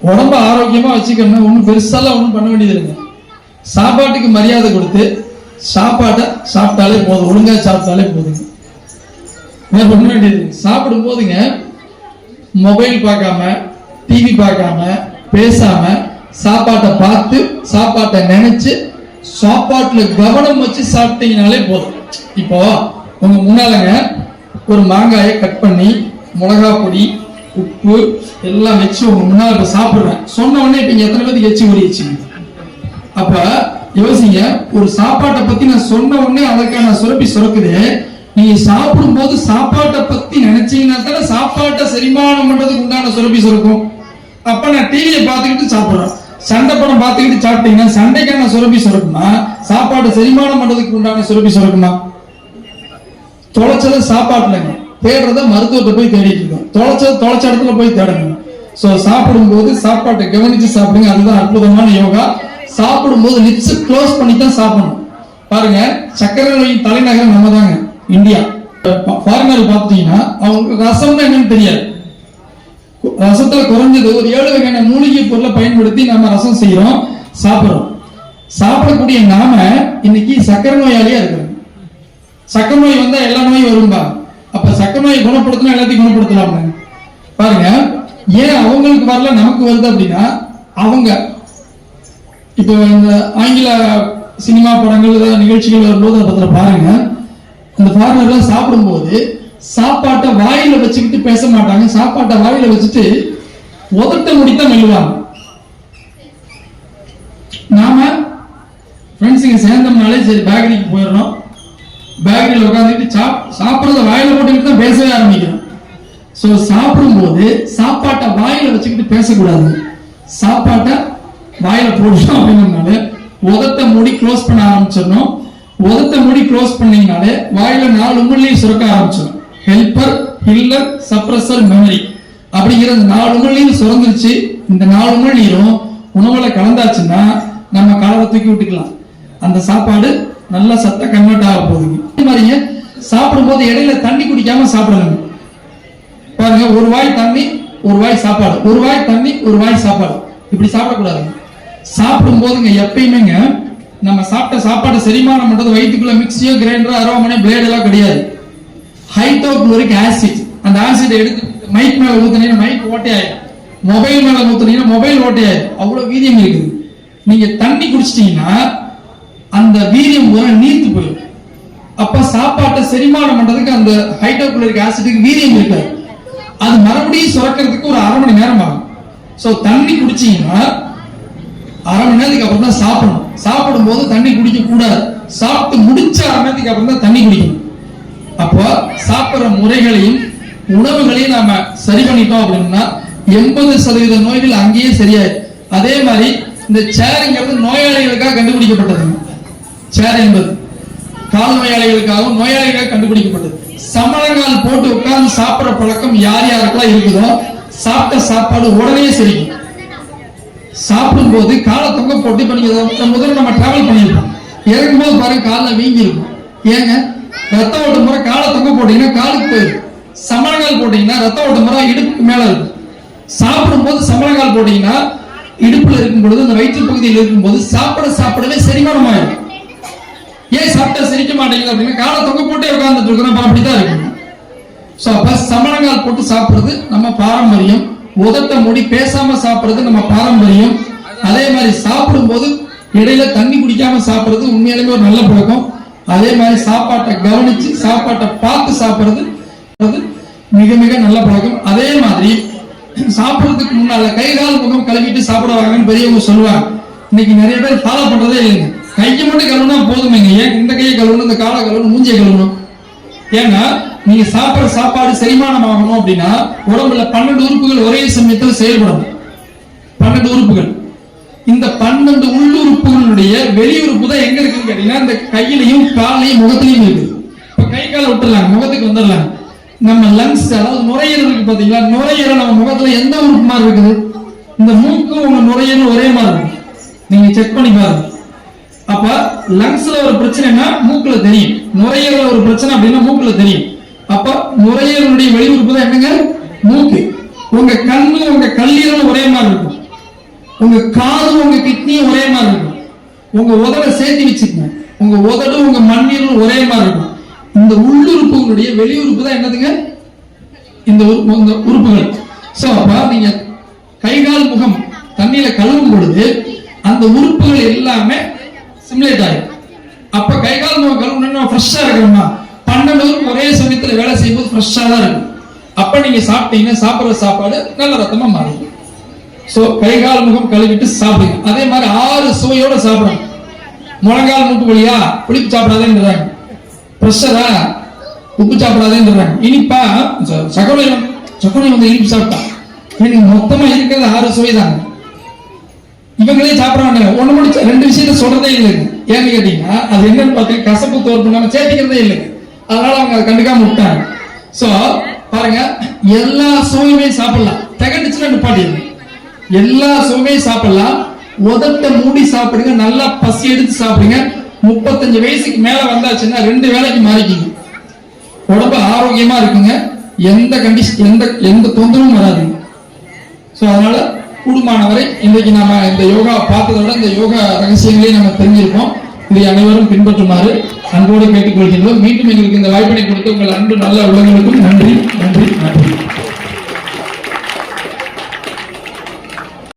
உடம்ப ஆரோக்கியமா வச்சுக்கணும் ஒன்றும் பெருசாலாம் ஒன்றும் பண்ண வேண்டியது இல்லைங்க சாப்பாட்டுக்கு மரியாதை கொடுத்து சாப்பாட்டை சாப்பிட்டாலே போதும். ஒழுங்காக சாப்பிட்டாலே போதுங்க. வேற பண்ண வேண்டியது? சாப்பிடும் போதுங்க மொபைல் பார்க்காம டிவி பார்க்காம பேசாம சாப்பாட்டை பார்த்து சாப்பாட்டை நினைச்சு சாப்பாட்டுல கவனம் வச்சு சாப்பிட்டீங்கனாலே போதும். இப்போ உங்க முன்னாலங்க ஒரு மாங்காயை கட் பண்ணி மிளகா பொடி உப்பு எல்லாம் வச்சு உங்க முன்னால இப்ப சாப்பிடுறேன். சொன்ன உடனே இப்ப இங்க எத்தனை பேருக்கு எச்சி ஊறிடுச்சுங்க அப்ப யோசிங்க ஒரு சாப்பாட்டை பத்தி நான் சொன்ன உடனே அதற்கான சுரப்பி சுரக்குது. நீங்க சாப்பிடும் போது சாப்பாட்டை பத்தி நினைச்சீங்கன்னா தானே சாப்பாட்டை செரிமானம் பண்றதுக்கு உண்டான சுரப்பி சுரக்கும். அப்ப நான் டிவியை பார்த்துக்கிட்டு சாப்பிடுறேன். சண்டை படம் பார்த்துக்கிட்டு சாப்பிட்டீங்கன்னா சண்டைக்கான சுரப்பி சுரக்குமா? சாப்பாட்டை செரிமானம் பண்றதுக்கு உண்டான சுரப்பி சுரக்குமா? தொலைச்சதை சாப்பாட்டுலங்க. தேடுறத மருத்துவத்தை போய் தேடிட்டு இருக்கோம். தொலைச்ச தொலைச்ச இடத்துல போய் தேடணும். ஸோ சாப்பிடும்போது சாப்பாட்டை கவனிச்சு சாப்பிடுங்க. அதுதான் அற்புதமான யோகா. சாப்பிடும்போது லிப்ஸ் க்ளோஸ் பண்ணி தான் சாப்பிடணும். பாருங்க சக்கரை நோயின் தலைநகரம் நம்ம தாங்க இந்தியா ஃபாரினர் பார்த்தீங்கன்னா அவங்க ரசம்னா என்னன்னு தெரியாது. ரசத்துல குறைஞ்சது ஒரு ஏழு வகையான மூலிகை பொருளை பயன்படுத்தி நம்ம ரசம் செய்யறோம் சாப்பிடுறோம். சாப்பிடக்கூடிய நாம இன்னைக்கு சக்கரை நோயாளியா இருக்கிறோம். சக்கரை நோய் வந்தா எல்லா நோயும் வரும்பா? நோயை குணப்படுத்தினா எல்லாத்தையும் குணப்படுத்தலாம் பாருங்க ஏன் அவங்களுக்கு வரல நமக்கு வருது அப்படின்னா அவங்க இப்போ இந்த ஆங்கில சினிமா படங்கள் நிகழ்ச்சிகள் வரும்போது அதை பத்திர பாருங்க. அந்த ஃபாரினர்லாம் சாப்பிடும்போது சாப்பாட்டை வாயில வச்சுக்கிட்டு பேச மாட்டாங்க. சாப்பாட்டை வாயில வச்சுட்டு உதட்ட முடித்தான் மெல்லுவாங்க. நாம ஃப்ரெண்ட்ஸுங்க சேர்ந்தோம்னாலே சரி பேக்கரிக்கு போயிடுறோம். பேக்கில் உட்காந்துட்டு சாப் சாப்பிட்றத வாயில போட்டுக்கிட்டு தான் பேசவே ஆரம்பிக்கிறோம். ஸோ சாப்பிடும்போது சாப்பாட்டை வாயில வச்சுக்கிட்டு பேசக்கூடாது. சாப்பாட்டை வாயில போடுறோம் அப்படின்னால உதத்த மூடி க்ளோஸ் பண்ண ஆரம்பிச்சிடணும். உதத்த மூடி க்ளோஸ் பண்ணீங்கனாலே வாயில நாலு உமிழ்நீர் சுரக்க ஆரம்பிச்சிடும். ஹெல்பர் ஹில்லர் சப்ரஸர் மெமரி அப்படிங்கிற அந்த நாலு உமிழ்நீர் சுரந்துருச்சு. இந்த நாலு உமிழ்நீரும் உணவுல கலந்தாச்சுன்னா நம்ம காலத்தை தூக்கி விட்டுக்கலாம். அந்த சாப்பாடு நல்ல சத்த கன்வெர்ட் ஆக போகுதுங்க. அதே சாப்பிடும்போது இடையில தண்ணி குடிக்காம சாப்பிடலாம் பாருங்க ஒரு வாய் தண்ணி ஒரு வாய் சாப்பாடு. ஒரு வாய் தண்ணி ஒரு வாய் சாப்பாடு. இப்படி சாப்பிடக்கூடாதுங்க சாப்பிடும் போதுங்க எப்பயுமேங்க நம்ம சாப்பிட்ட சாப்பாடு செரிமானம் பண்றது வயிற்றுக்குள்ள மிக்சியோ கிரைண்டரோ அரோமனை பிளேட் எல்லாம் கிடையாது. ஹைட்ரோக்ளோரிக் ஆசிட் அந்த ஆசிட் எடுத்து மைக் மேல ஊத்துனீங்கன்னா மைக் ஓட்டையாயிரும் மொபைல் மேல ஊத்துனீங்கன்னா மொபைல் ஓட்டையாயிரும் அவ்வளவு வீரியம் இருக்குது. நீங்க தண்ணி குடிச்சிட்டீங்கன்னா அந்த வீரியம் பூரா நீர்த்து போயிடும். அப்ப சாப்பாட்டை செரிமானம் பண்றதுக்கு அந்த ஹைட்ரோகுளோரிக் ஆசிட்டுக்கு வீரியம் இருக்காது அது மறுபடியும் சுரக்கிறதுக்கு ஒரு அரை மணி நேரம் ஆகும். சோ தண்ணி குடிச்சீங்கன்னா அரை மணி நேரத்துக்கு அப்புறம் தான் சாப்பிடணும். சாப்பிடும் போது தண்ணி குடிக்க கூடாது சாப்பிட்டு முடிச்ச அரை நேரத்துக்கு அப்புறம் தான் தண்ணி குடிக்கணும். அப்போ சாப்பிடுற முறைகளையும் உணவுகளையும் நாம சரி பண்ணிட்டோம் அப்படின்னா எண்பது சதவீத நோய்கள் அங்கேயே சரியாயிடும். அதே மாதிரி இந்த சேருங்கிறது நோயாளிகளுக்காக கண்டுபிடிக்கப்பட்டதுங்க. சேர் என்பது கால் நோயாளிகளுக்காகவும் நோயாளிகளாக கண்டுபிடிக்கப்பட்டது. சமணங்கால் போட்டு உட்கார்ந்து சாப்பிடுற பழக்கம் யார் யாருக்கெல்லாம் இருக்குதோ சாப்பிட்ட சாப்பாடு உடனே செரிக்கும். சாப்பிடும்போது காலை தொங்க போட்டு இப்ப நீங்க முதல்ல நம்ம டிராவல் பண்ணியிருப்போம் இறங்கும்போது பாருங்க காலில் வீங்கி இருக்கும் ஏங்க? ரத்த ஓட்ட முறை காலை தொங்க போட்டீங்கன்னா காலுக்கு போயிடும். சமணங்கால் போட்டீங்கன்னா ரத்த ஓட்ட முறை இடுப்புக்கு மேல இருக்கும். சாப்பிடும்போது சமணங்கால் போட்டீங்கன்னா இடுப்புல இருக்கும் பொழுது அந்த வயிற்று பகுதியில் இருக்கும் போது சாப்பிட சாப்பிடவே செரிமானம் ஆயிடும் ஏன் சாப்பிட்டா சிரிக்க மாட்டேங்குது அப்படின்னா காலை தொங்க போட்டே உட்கார்ந்துட்டு அப்படிதான் அப்ப இருக்கும். சோ அப்ப சமணங்கால் போட்டு சாப்பிடுறது நம்ம பாரம்பரியம். உதட்ட மூடி பேசாம சாப்பிடுறது நம்ம பாரம்பரியம். அதே மாதிரி சாப்பிடும்போது இடையில தண்ணி குடிக்காம சாப்பிடுறது உண்மையாலுமே ஒரு நல்ல பழக்கம். அதே மாதிரி சாப்பாட்டை கவனிச்சு சாப்பாட்டை பார்த்து சாப்பிடுறது மிக மிக நல்ல பழக்கம். அதே மாதிரி சாப்பிடுறதுக்கு முன்னால கை கால் முகம் கழுவிட்டு சாப்பிடுவாங்கன்னு பெரியவங்க சொல்லுவாங்க. இன்னைக்கு நிறைய பேர் ஃபாலோ பண்றதே இல்லைங்க. கையை மட்டும் கழுவுனா போதுமேங்க. ஏன்? இந்த கையை கழுவணும் இந்த காலை கழுவணும் மூஞ்சியை கழுவணும். ஏன்னா நீங்க சாப்பிட்ற சாப்பாடு செரிமானம் ஆகணும் அப்படின்னா உடம்புல பன்னெண்டு உறுப்புகள் ஒரே சமயத்தில் செயல்படணும். பன்னெண்டு உறுப்புகள். இந்த பன்னெண்டு உள்ளுறுப்புகளுடைய வெளியுறுப்பு தான் எங்க இருக்குன்னு கேட்டீங்கன்னா இந்த கையிலையும் காலையும் முகத்திலையும் இருக்குது இப்ப கை காலை விட்டுடலாம் முகத்துக்கு வந்துடலாம் நம்ம லங்ஸ் அதாவது நுரையீரல் இருக்கு பாத்தீங்களா? நுரையீரல் நம்ம முகத்துல எந்த உறுப்பு மாதிரி இருக்குது? இந்த மூக்கும் உங்க நுரையீரல் ஒரே மாதிரி இருக்கு. நீங்க செக் பண்ணி பாருங்க. அப்ப லங்ஸ்ல ஒரு பிரச்சனைனா மூக்குல தெரியும். நுரையீரல ஒரு பிரச்சனை அப்படின்னா மூக்குல தெரியும். அப்ப நுரையீரலுடைய வெளியுறுப்பு தான் என்னங்க? மூக்கு. உங்க கண்ணு உங்க கல்லீரல் ஒரே மாதிரி இருக்கும். உங்க காது உங்க கிட்னியும் ஒரே மாதிரி இருக்கும். உங்க உதட சேர்த்து வச்சுக்கங்க உங்க உதடும் உங்க மண்ணீரலும் ஒரே மாதிரி இருக்கும். இந்த உள்ளுறுப்புகளுடைய வெளியுறுப்பு தான் என்னதுங்க? இந்த இந்த உறுப்புகள். சோ அப்ப நீங்க கை கால் முகம் தண்ணியில கழுவும் பொழுது அந்த உறுப்புகள் எல்லாமே சிமுலேட் ஆகும் அப்ப கை கால் முகம் கழுவுனா ஃப்ரெஷ்ஷா இருக்கணுமா பன்னெண்டு ஒரே சமயத்துல வேலை செய்யும்போது ஃப்ரெஷ்ஷா தான் இருக்கும். அப்ப நீங்க சாப்பிட்டீங்கன்னா சாப்பிடுற சாப்பாடு நல்ல ரத்தமா மாறும். ஸோ கை கால் முகம் கழுவிட்டு சாப்பிடுங்க. அதே மாதிரி ஆறு சுவையோட சாப்பிடும் முழங்கால் மூட்டு வழியா புளிப்பு சாப்பிடாதேன்றாங்க ப்ரெஷரா உப்பு சாப்பிடாதேன்றாங்க இனிப்பா? ச- சகோதரி வந்து- வந்து இனிப்பு சாப்பிட்டா. எனக்கு மொத்தமா இருக்கிறது ஆறு சுவை தாங்க இவங்களே சாப்பிடறாங்க. ஒண்ணு முடிச்சு ரெண்டு விஷயத்த சொல்றதே இல்லைங்க. ஏன்னு கேட்டீங்கன்னா அது என்னன்னு பார்த்தீங்கன்னா கசப்பு தோற்பு நம்ம சேர்த்திக்கிறதே இல்லைங்க. அதனால அவங்க அதை கண்டுக்காம விட்டாங்க. சோ பாருங்க எல்லா சுவையுமே சாப்பிடலாம். திகட்டுச்சுன்னா பாட்டி எல்லா சுவையும் சாப்பிடலாம். உதட்ட மூடி சாப்பிடுங்க. நல்லா பசி எடுத்து சாப்பிடுங்க. முப்பத்தஞ்சு வயசுக்கு மேல வந்தாச்சுன்னா ரெண்டு வேலைக்கு மாறிக்கிங்க. உடம்பு ஆரோக்கியமா இருக்குங்க. எந்த கண்டிஷன் எந்த எந்த தொந்தரவும் வராதுங்க. ஸோ அதனால கூடுமானவரை இன்றைக்கு நாம இந்த யோகா பார்த்ததை விட இந்த யோகா ரகசியங்களையும் நம்ம தெரிஞ்சிருக்கோம். இதை அனைவரும் பின்பற்றுமாறு அன்போடு கேட்டுக்கொள்கின்றோம். மீண்டும் எங்களுக்கு இந்த வாய்ப்பினை கொடுத்த உங்கள் அன்பு நல்ல உலகங்களுக்கும் நன்றி நன்றி.